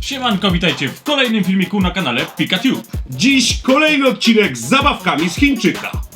Siemanko, witajcie w kolejnym filmiku na kanale PikaTube. Dziś kolejny odcinek z zabawkami z Chińczyka.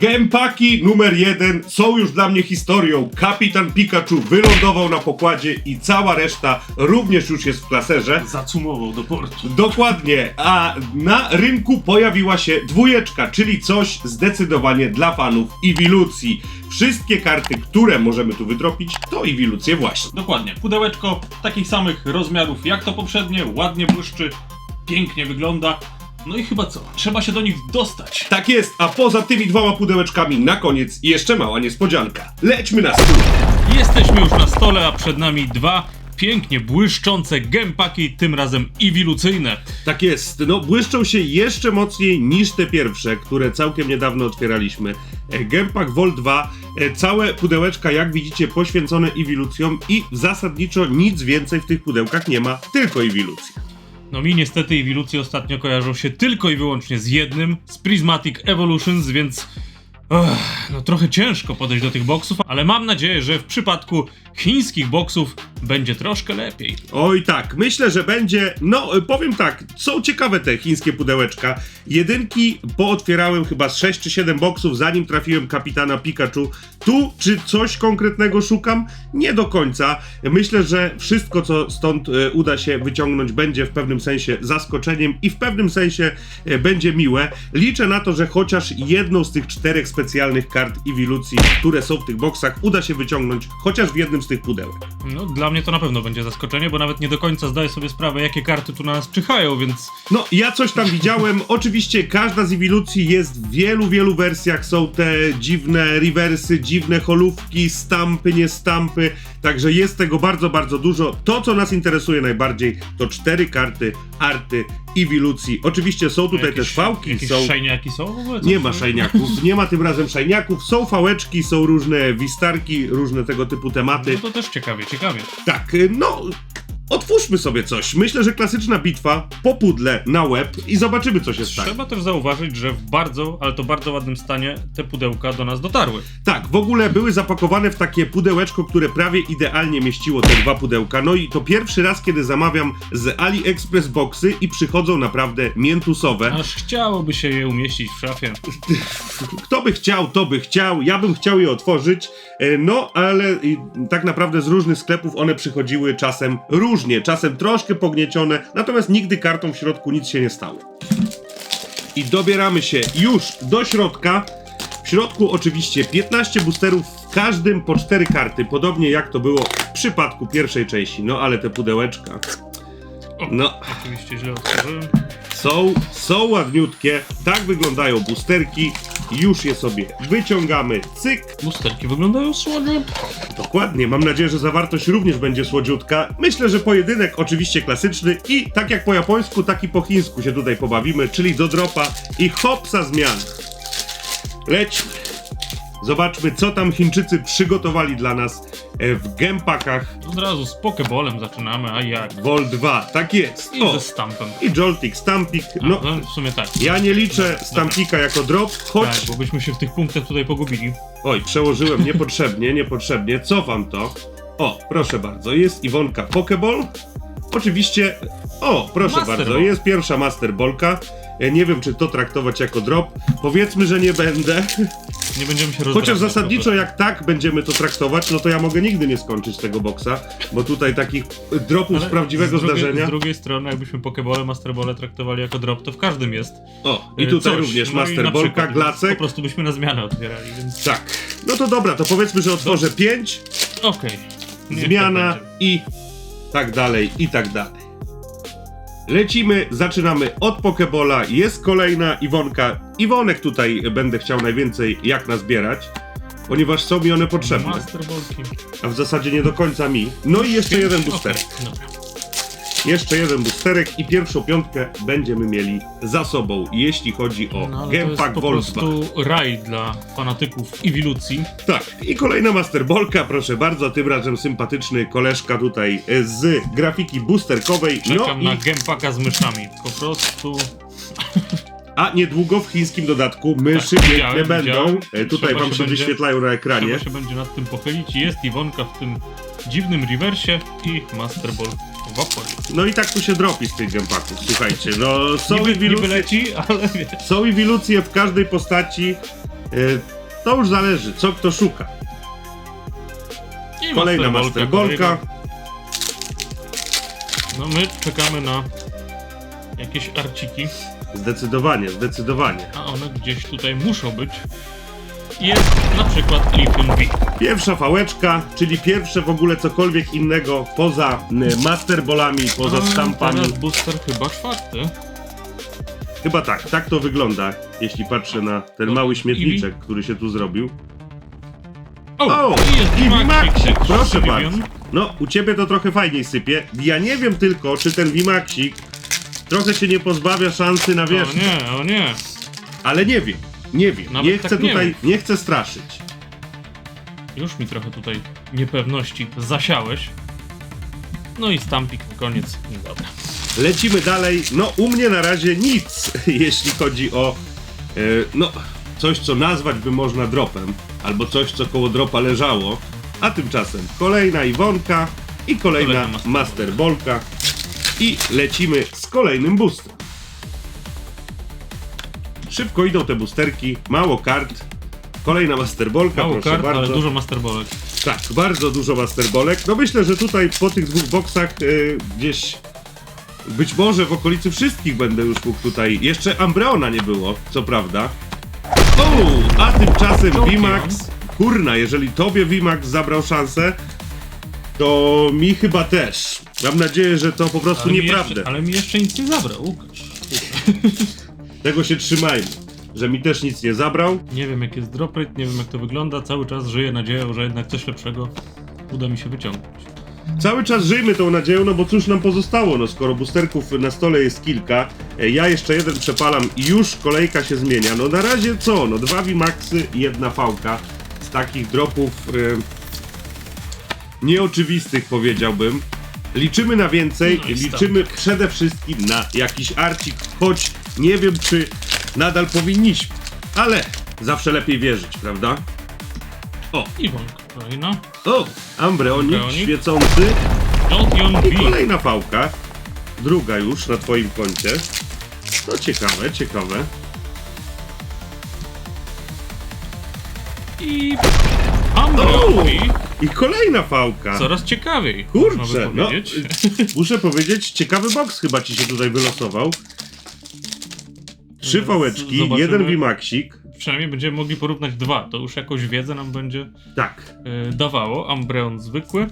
Gempaki numer jeden są już dla mnie historią. Kapitan Pikachu wylądował na pokładzie i cała reszta również już jest w klaserze. Zacumował do portu. Dokładnie, a na rynku pojawiła się dwójeczka, czyli coś zdecydowanie dla fanów Ewilucji. Wszystkie karty, które możemy tu wydropić, to Ewilucje właśnie. Dokładnie, pudełeczko takich samych rozmiarów jak to poprzednie, ładnie błyszczy, pięknie wygląda. No i chyba co? Trzeba się do nich dostać. Tak jest, a poza tymi dwoma pudełeczkami na koniec jeszcze mała niespodzianka. Lećmy na stół. Jesteśmy już na stole, a przed nami dwa pięknie błyszczące gempaki, tym razem iwilucyjne. Tak jest, no błyszczą się jeszcze mocniej niż te pierwsze, które całkiem niedawno otwieraliśmy. E, Gempak Vol 2, e, całe pudełeczka jak widzicie poświęcone Ewilucjom i zasadniczo nic więcej w tych pudełkach nie ma, tylko Ewilucje. No mi niestety iwilucje ostatnio kojarzą się tylko i wyłącznie z jednym, z Prismatic Evolutions, więc... Ech, no trochę ciężko podejść do tych boksów, ale mam nadzieję, że w przypadku chińskich boksów będzie troszkę lepiej. Oj tak, myślę, że będzie. No, powiem tak, są ciekawe te chińskie pudełeczka. Jedynki pootwierałem chyba z 6 czy 7 boksów, zanim trafiłem kapitana Pikachu. Tu, czy coś konkretnego szukam? Nie do końca. Myślę, że wszystko, co stąd e, uda się wyciągnąć, będzie w pewnym sensie zaskoczeniem i w pewnym sensie e, będzie miłe. Liczę na to, że chociaż jedną z tych czterech specjalnych kart Ewilucji, które są w tych boksach, uda się wyciągnąć chociaż w jednym z tych pudełek. No dla mnie to na pewno będzie zaskoczenie, bo nawet nie do końca zdaję sobie sprawę, jakie karty tu na nas czyhają, więc... No, ja coś tam widziałem. Oczywiście każda z ewilucji jest w wielu, wielu wersjach. Są te dziwne rewersy, dziwne holówki, stampy, nie stampy. Także jest tego bardzo, bardzo dużo. To, co nas interesuje najbardziej, to cztery karty arty ewilucji. Oczywiście są tutaj jakieś, też fałki, Jakieś są... szajniaki są w ogóle? Nie ma są? szajniaków, nie ma tym razem szajniaków. Są fałeczki, są różne wistarki, różne tego typu tematy. To też ciekawie, ciekawie. Tak, y, no. Otwórzmy sobie coś. Myślę, że klasyczna bitwa po pudle na łeb i zobaczymy, co się stanie. Trzeba też zauważyć, że w bardzo, ale to bardzo ładnym stanie te pudełka do nas dotarły. Tak, w ogóle były zapakowane w takie pudełeczko, które prawie idealnie mieściło te dwa pudełka. No i to pierwszy raz, kiedy zamawiam z AliExpress boxy i przychodzą naprawdę miętusowe. Aż chciałoby się je umieścić w szafie. Kto by chciał, to by chciał. Ja bym chciał je otworzyć. E, No, ale tak naprawdę z różnych sklepów one przychodziły czasem różnie, czasem troszkę pogniecione, natomiast nigdy kartą w środku nic się nie stało. I dobieramy się już do środka. W środku oczywiście 15 boosterów, w każdym po 4 karty, podobnie jak to było w przypadku pierwszej części. No ale te pudełeczka. No, Oczywiście źle otworzyłem. są, są ładniutkie, tak wyglądają boosterki. Już je sobie wyciągamy, cyk. Lusterki wyglądają słodziutko. Dokładnie, mam nadzieję, że zawartość również będzie słodziutka. Myślę, że pojedynek oczywiście klasyczny i tak jak po japońsku, tak i po chińsku się tutaj pobawimy, czyli do dropa i hopsa zmian. Lećmy. Zobaczmy, co tam Chińczycy przygotowali dla nas e, w gempakach Od razu z Pokeballem zaczynamy, a jak? Vol 2. Tak jest. I O, ze stampem. i Joltik, Stampik. No, No, w sumie tak. ja nie liczę Stampika jako drop, choć... Tak, bo byśmy się w tych punktach tutaj pogubili. Oj, przełożyłem niepotrzebnie, niepotrzebnie. Cofam to. O, proszę bardzo, jest Iwonka Pokeball. Oczywiście. O, proszę Master bardzo, Ball. jest pierwsza Master Ballka. Ja nie wiem, czy to traktować jako drop. Powiedzmy, że nie będę. Nie będziemy się rozdrabniać. Chociaż zasadniczo, jak tak będziemy to traktować, no to ja mogę nigdy nie skończyć tego boksa, bo tutaj takich dropów Ale z prawdziwego z drugiej, zdarzenia. Z drugiej strony, jakbyśmy Pokebole, Masterbole traktowali jako drop, to w każdym jest. O, i e, tutaj coś. również No przykład, Po Glacek. prostu byśmy na zmianę otwierali, więc. Tak. No to dobra, to powiedzmy, że otworzę 5. Okej. Zmiana tak będzie. i tak dalej, i tak dalej. Lecimy, zaczynamy od Pokebola, jest kolejna Iwonka. Iwonek tutaj będę chciał najwięcej jak nazbierać, ponieważ są mi one potrzebne, Masterbolki. a w zasadzie nie do końca mi. No i jeszcze jeden boosterek. Okej, dobra. Jeszcze jeden boosterek i pierwszą piątkę będziemy mieli za sobą, jeśli chodzi o No, ale to jest po Vol 2. prostu raj dla fanatyków Ewilucji. Tak, i kolejna Masterbolka, proszę bardzo, tym razem sympatyczny koleżka tutaj e, z grafiki boosterkowej. Czekam no na i Gamepacka z myszami. Po prostu. A niedługo w chińskim dodatku myszy Tak, piękne widziałem, będą. widziałem. E, Tutaj Trzeba wam się się będzie- wyświetlają na ekranie. Trzeba się będzie nad tym pochylić. Jest Iwonka w tym dziwnym rewersie i Master Ball w Apollo. No i tak tu się dropi z tych gamepaków, słuchajcie. No są Niby, niby leci, ale wiesz. są iwilucje w każdej postaci. E, To już zależy, co kto szuka. I Kolejna Master kolejna. No my czekamy na jakieś arciki, Zdecydowanie, zdecydowanie. a one gdzieś tutaj muszą być. Jest na przykład Lithium V. Pierwsza fałeczka, czyli pierwsze w ogóle cokolwiek innego poza y, masterbolami, poza stampami. Teraz booster chyba czwarty. Chyba tak, tak to wygląda, jeśli patrzę na ten mały śmietniczek, który się tu zrobił. O, i jest Vimaxik, proszę bardzo. No, u ciebie to trochę fajniej sypie. Ja nie wiem tylko, czy ten Vimaxik trochę się nie pozbawia szansy na O nie, o nie. ale nie wiem, nie wiem. Nawet nie tak chcę nie tutaj, nie chcę straszyć. Już mi trochę tutaj niepewności zasiałeś. No i stampik na koniec. Dobra. Lecimy dalej. No, u mnie na razie nic, jeśli chodzi o e, no, coś, co nazwać by można dropem, albo coś, co koło dropa leżało. A tymczasem kolejna Iwonka i kolejna Kolejna Master Master Bolka. I lecimy z kolejnym boostem. Szybko idą te boosterki, mało kart. Kolejna Master Bolka, Mało proszę kart, bardzo. ale dużo masterbolek. Tak, bardzo dużo masterbolek. No myślę, że tutaj po tych dwóch boksach y, gdzieś być może w okolicy wszystkich będę już mógł tutaj. Jeszcze Ambreona nie było, co prawda. O, a tymczasem Jokion. VMAX. Kurna, jeżeli tobie VMAX zabrał szansę, to mi chyba też. Mam nadzieję, że to po prostu Ale mi, nieprawda. jeszcze, ale mi jeszcze nic nie zabrał, Łukasz. Tego się trzymajmy. Że mi też nic nie zabrał. Nie wiem jak jest drop rate, nie wiem jak to wygląda. Cały czas żyję nadzieją, że jednak coś lepszego uda mi się wyciągnąć. Cały czas żyjmy tą nadzieją, no bo cóż nam pozostało, no skoro boosterków na stole jest kilka, e, ja jeszcze jeden przepalam i już kolejka się zmienia. No na razie co? No dwa VMAXy i jedna fałka z takich dropów e, nieoczywistych powiedziałbym. Liczymy na więcej, No liczymy przede wszystkim na jakiś arcik, choć nie wiem czy nadal powinniśmy, ale zawsze lepiej wierzyć, prawda? O, Iwonka kolejna. o, Ambreonik, Ambreonik. świecący, i kolejna fałka. Druga już na twoim koncie. No ciekawe, ciekawe. I... Ambreon O! V. I kolejna fałka. Coraz ciekawiej, można Kurczę, no powiedzieć. muszę powiedzieć, ciekawy box chyba ci się tutaj wylosował. Trzy fałeczki, zobaczymy. jeden Vimaxik. Przynajmniej będziemy mogli porównać dwa. To już jakąś wiedzę nam będzie Tak, y, dawało. Ambreon zwykły.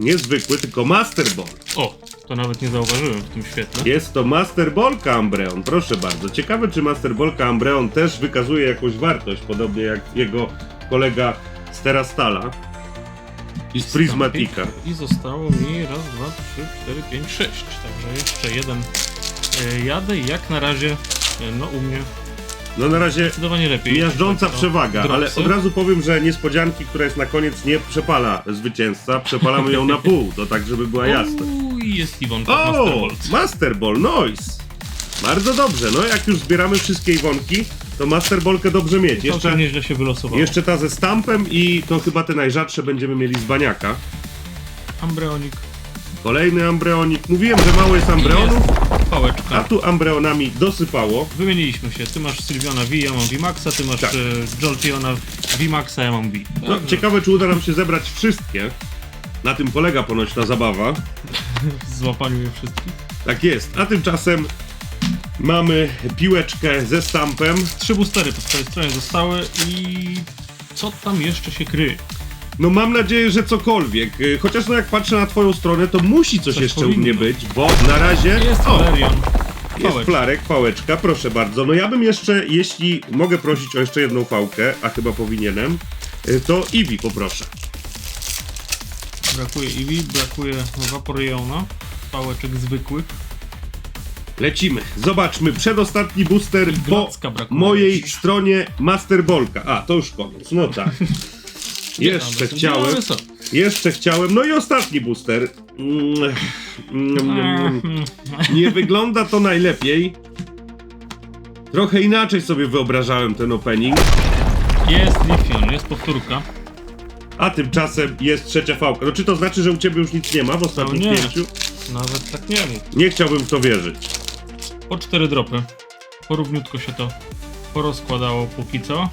niezwykły, tylko Master Ball. O, to nawet nie zauważyłem w tym świetle. Jest to Master Ballka Ambreon, proszę bardzo. Ciekawe, czy Master Ballka Ambreon też wykazuje jakąś wartość, podobnie jak jego kolega z Terastala i z Prismatika. I zostało mi raz, dwa, trzy, cztery, pięć, sześć. Także jeszcze jeden y, jadę i jak na razie, no u mnie No na razie zdecydowanie lepiej. Miażdżąca To przewaga, ale dropsy. od razu powiem, że niespodzianki, która jest na koniec, nie przepala zwycięzca. Przepalamy ją na pół, to tak, żeby była jasna. Uuu, i jest Iwonka O! Masterbolt. Master Ball, nice! Bardzo dobrze, no jak już zbieramy wszystkie Iwonki, to Master Ballkę dobrze mieć. Jeszcze nieźle się wylosowało. jeszcze ta ze stampem i to chyba te najrzadsze będziemy mieli z baniaka. Ambreonik. Kolejny Ambreonik. Mówiłem, że mało jest Ambreonów, pałeczka. a tu Ambreonami dosypało. Wymieniliśmy się. Ty masz Sylwiona V, ja mam V-Maxa, ty masz Tak. tak. Joltiona V-Maxa, ja mam V. No, ciekawe, czy uda nam się zebrać wszystkie. Na tym polega ponoć ta zabawa. W złapaniu je wszystkich. Tak jest. A tymczasem mamy piłeczkę ze stampem. Trzy boostery po swojej stronie zostały i co tam jeszcze się kryje? No mam nadzieję, że cokolwiek. Y, Chociaż no jak patrzę na twoją stronę, to musi coś, Coś jeszcze u powinno. mnie być, bo na razie... Jest o, Valerion. jest flarek, pałeczka, proszę bardzo. No ja bym jeszcze, jeśli mogę prosić o jeszcze jedną fałkę, a chyba powinienem, y, to Eevee poproszę. Brakuje Eevee, brakuje Vaporeona, pałeczek zwykłych. Lecimy. Zobaczmy, przedostatni booster po mojej stronie Master Bolka. A, to już koniec, no tak. Jeszcze chciałem, są. jeszcze chciałem, no i ostatni booster. Mm, mm, mm, Nie wygląda to najlepiej. Trochę inaczej sobie wyobrażałem ten opening, Jest Lifion, jest powtórka. a tymczasem jest trzecia fałka. No czy to znaczy, że u ciebie już nic nie ma w ostatnim No nie. pięciu? Nawet tak nie mów. Nie chciałbym w to wierzyć. Po cztery dropy. Porówniutko się to porozkładało póki co.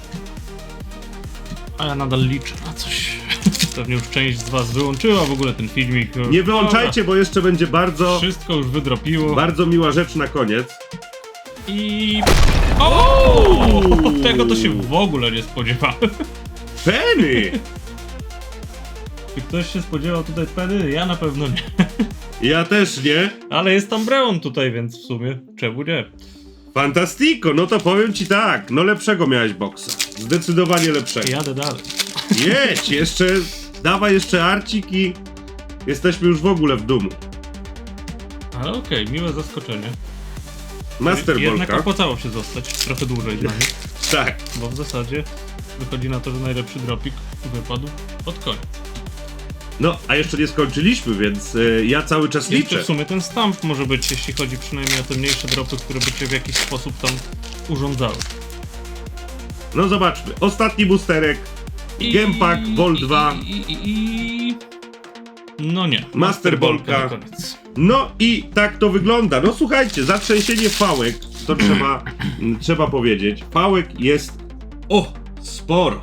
A ja nadal liczę na coś. Pewnie już część z was wyłączyła w ogóle ten filmik. Nie wyłączajcie, bo jeszcze będzie bardzo, Wszystko już wydropiło. bardzo miła rzecz na koniec. I... O! Tego to się w ogóle nie spodziewałem. Penny! Czy ktoś się spodziewał tutaj pedy? Ja na pewno nie. Ja też nie. Ale jest tam Breon tutaj, więc w sumie czemu nie? Fantastico, no to powiem ci tak, no lepszego miałeś boksa. Zdecydowanie lepszego. Jadę dalej. Jedź, jeszcze, dawaj jeszcze arcik i jesteśmy już w ogóle w dumu. Ale okej, miłe zaskoczenie. Master Jednak Bolka. opłacało się zostać trochę dłużej z nami, Tak. bo w zasadzie wychodzi na to, że najlepszy dropik wypadł pod koniec. No, a jeszcze nie skończyliśmy, więc y, ja cały czas Jeszcze liczę. w sumie ten stamp może być, jeśli chodzi przynajmniej o te mniejsze dropy, które by cię w jakiś sposób tam urządzały. No zobaczmy. Ostatni boosterek. Gamepack, Vol 2. I, i, i, i... No nie. Master Bolka Bolka. na koniec. No i tak to wygląda. No słuchajcie, zatrzęsienie fałek, to trzeba, trzeba powiedzieć. Fałek jest, o, sporo.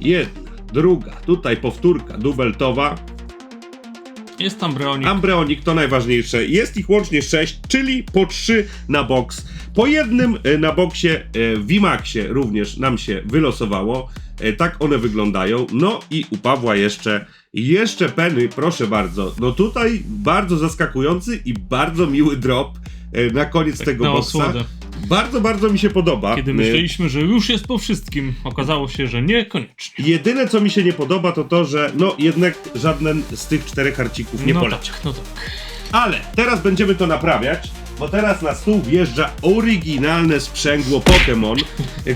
Jedna, druga, tutaj powtórka dubeltowa. Jest tam Breonik. Ambreonik to najważniejsze. Jest ich łącznie 6, czyli po 3 na boks. Po jednym e, na boksie e, w Vimaxie również nam się wylosowało. E, Tak one wyglądają. No i u Pawła jeszcze, jeszcze peny, proszę bardzo. No tutaj bardzo zaskakujący i bardzo miły drop na koniec Tak tego boksa. osłodę. Bardzo, bardzo mi się podoba. Kiedy E, myśleliśmy, że już jest po wszystkim, okazało się, że niekoniecznie. Jedyne co mi się nie podoba to to, że no jednak żaden z tych czterech harcików nie no poleciał. tak, no tak. Ale teraz będziemy to naprawiać, bo teraz na stół wjeżdża oryginalne sprzęgło Pokémon,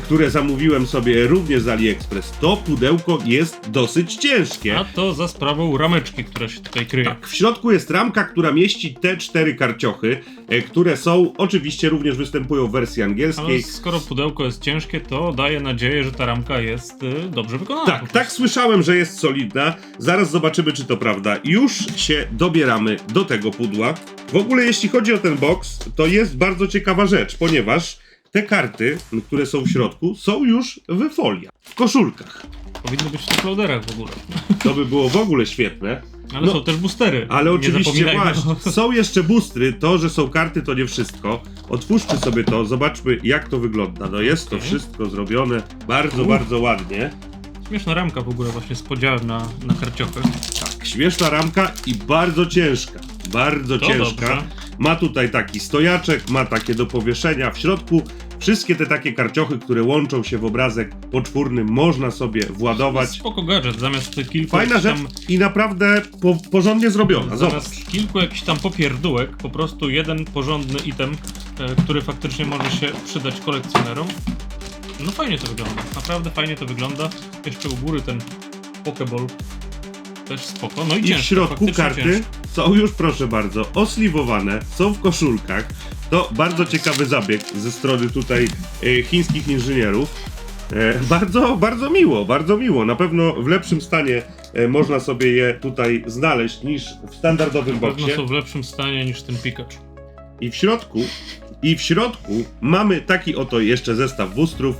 które zamówiłem sobie również z AliExpress. To pudełko jest dosyć ciężkie. A to za sprawą rameczki, która się tutaj kryje. Tak, w środku jest ramka, która mieści te cztery karciochy, e, które są, oczywiście również występują w wersji Ale angielskiej. skoro pudełko jest ciężkie, to daje nadzieję, że ta ramka jest y, dobrze wykonana. Tak, tak słyszałem, że jest solidna. Zaraz zobaczymy, czy to prawda. Już się dobieramy do tego pudła. W ogóle, jeśli chodzi o ten box, to jest bardzo ciekawa rzecz, ponieważ te karty, które są w środku, są już w foliach, w koszulkach. Powinny być w tych loaderach w ogóle. To by było w ogóle świetne. Ale No, są też boostery. Ale Nie oczywiście zapominajmy. właśnie, są jeszcze boostry. To, że są karty, to nie wszystko. Otwórzmy sobie to, zobaczmy, jak to wygląda. No jest to wszystko zrobione bardzo, bardzo ładnie. Śmieszna ramka w ogóle właśnie z podziałem na, na karciochy. Tak, śmieszna ramka i bardzo ciężka. Bardzo To ciężka. dobrze. Ma tutaj taki stojaczek, ma takie do powieszenia. W środku wszystkie te takie karciochy, które łączą się w obrazek poczwórny, można sobie władować. Spoko gadżet, zamiast kilku Fajna rzecz i naprawdę po, porządnie zrobiona. Zobacz. Zamiast kilku jakichś tam popierdółek, po prostu jeden porządny item, e, który faktycznie może się przydać kolekcjonerom. No fajnie to wygląda, naprawdę fajnie to wygląda. Jeszcze u góry ten Pokeball też spoko. No i, I w środku karty ciężko. są już, proszę bardzo, osliwowane, są w koszulkach. To bardzo ciekawy zabieg ze strony tutaj e, chińskich inżynierów. E, bardzo, bardzo miło, bardzo miło. Na pewno w lepszym stanie e, można sobie je tutaj znaleźć niż w standardowym Na pewno boksie. są w lepszym stanie niż ten Pikachu. I w środku, i w środku mamy taki oto jeszcze zestaw boostrów.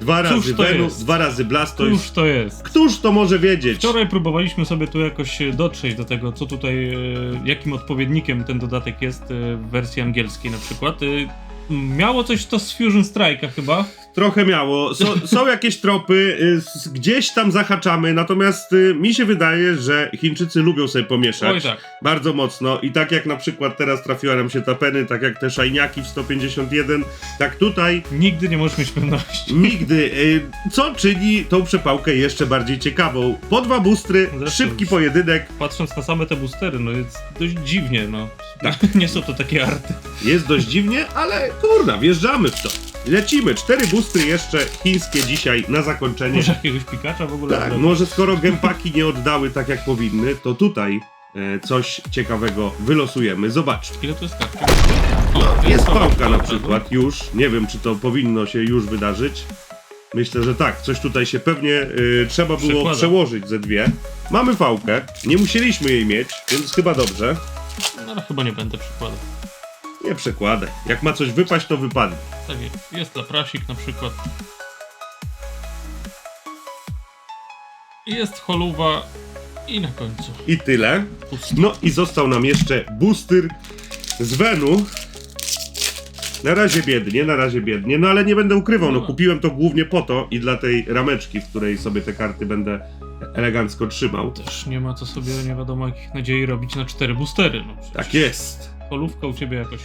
Dwa razy to Venus, jest? dwa razy Blastoise. Już to jest. Któż to może wiedzieć? Wczoraj próbowaliśmy sobie tu jakoś e, dotrzeć do tego, co tutaj, e, jakim odpowiednikiem ten dodatek jest e, w wersji angielskiej na przykład. E, Miało coś to z Fusion Strike'a chyba. Trochę miało. Są, są jakieś tropy, y, gdzieś tam zahaczamy, natomiast y, mi się wydaje, że Chińczycy lubią sobie pomieszać. Oj tak. Bardzo mocno. I tak jak na przykład teraz trafiła nam się ta peny, tak jak te szajniaki w 151, tak tutaj Nigdy nie możesz mieć pewności. nigdy. y, Co czyni tą przepałkę jeszcze bardziej ciekawą? Po dwa bustry, Zresztą szybki już. pojedynek. Patrząc na same te boostery, no jest dość dziwnie, no. Tak. nie są to takie arty. Jest dość dziwnie, ale kurna, wjeżdżamy w to. Lecimy. Cztery bustry jeszcze chińskie dzisiaj na zakończenie. Może jakiegoś Pikacha w ogóle? Tak, może skoro gempaki nie oddały tak jak powinny, to tutaj e, coś ciekawego wylosujemy. Zobaczmy. Ile to jest kartka? O, Jest pałka na razu. przykład już. Nie wiem, czy to powinno się już wydarzyć. Myślę, że tak. Coś tutaj się pewnie y, trzeba było przełożyć ze dwie. Mamy fałkę. Nie musieliśmy jej mieć, więc chyba dobrze. No, ale chyba nie będę przykładał. Nie przekładaj. Jak ma coś wypaść, to wypadnie. Tak jest. Jest laprasik na przykład. Jest holuwa i na końcu I tyle. No i został nam jeszcze booster z Venu. Na razie biednie, na razie biednie, no ale nie będę ukrywał, no No. kupiłem to głównie po to i dla tej rameczki, w której sobie te karty będę elegancko trzymał. Też nie ma co sobie nie wiadomo jakich nadziei robić na cztery boostery. No, przecież Tak jest. Holówka u ciebie jakoś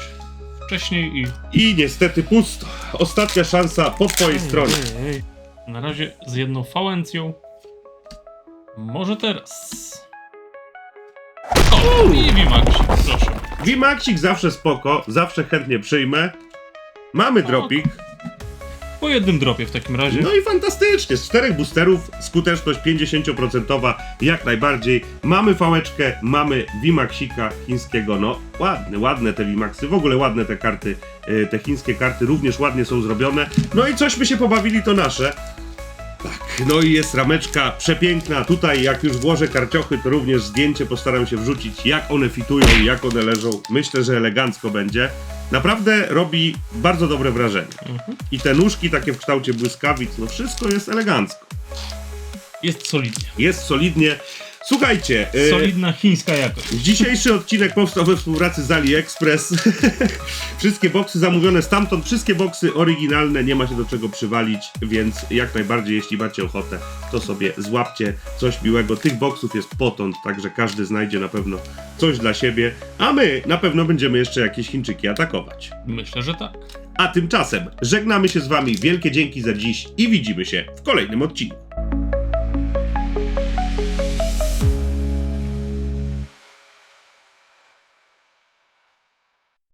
wcześniej i... I niestety pusto. Ostatnia szansa po twojej stronie. Na razie z jedną fałencją. Może teraz. O, i Vimaxi, proszę. Vimaxik zawsze spoko, zawsze chętnie przyjmę. Mamy dropik. Po jednym dropie w takim razie. No i fantastycznie, z czterech boosterów skuteczność 50% jak najbardziej. Mamy fałeczkę, mamy Vimaxika chińskiego, no ładne, ładne te Vimaxy, w ogóle ładne te karty, y, te chińskie karty również ładnie są zrobione. No i cośmy się pobawili to nasze. Tak, no i jest rameczka przepiękna. Tutaj jak już włożę karciochy, to również zdjęcie postaram się wrzucić, jak one fitują, jak one leżą. Myślę, że elegancko będzie. Naprawdę robi bardzo dobre wrażenie. Mhm. I te nóżki takie w kształcie błyskawic, no wszystko jest elegancko. Jest solidnie. Jest solidnie. Słuchajcie, e, Solidna chińska jakość. dzisiejszy odcinek powstał we współpracy z AliExpress. wszystkie boksy zamówione stamtąd, wszystkie boksy oryginalne, nie ma się do czego przywalić, więc jak najbardziej, jeśli macie ochotę, to sobie złapcie coś miłego. Tych boksów jest potąd, także każdy znajdzie na pewno coś dla siebie, a my na pewno będziemy jeszcze jakieś Chińczyki atakować. Myślę, że tak. A tymczasem żegnamy się z Wami. Wielkie dzięki za dziś i widzimy się w kolejnym odcinku.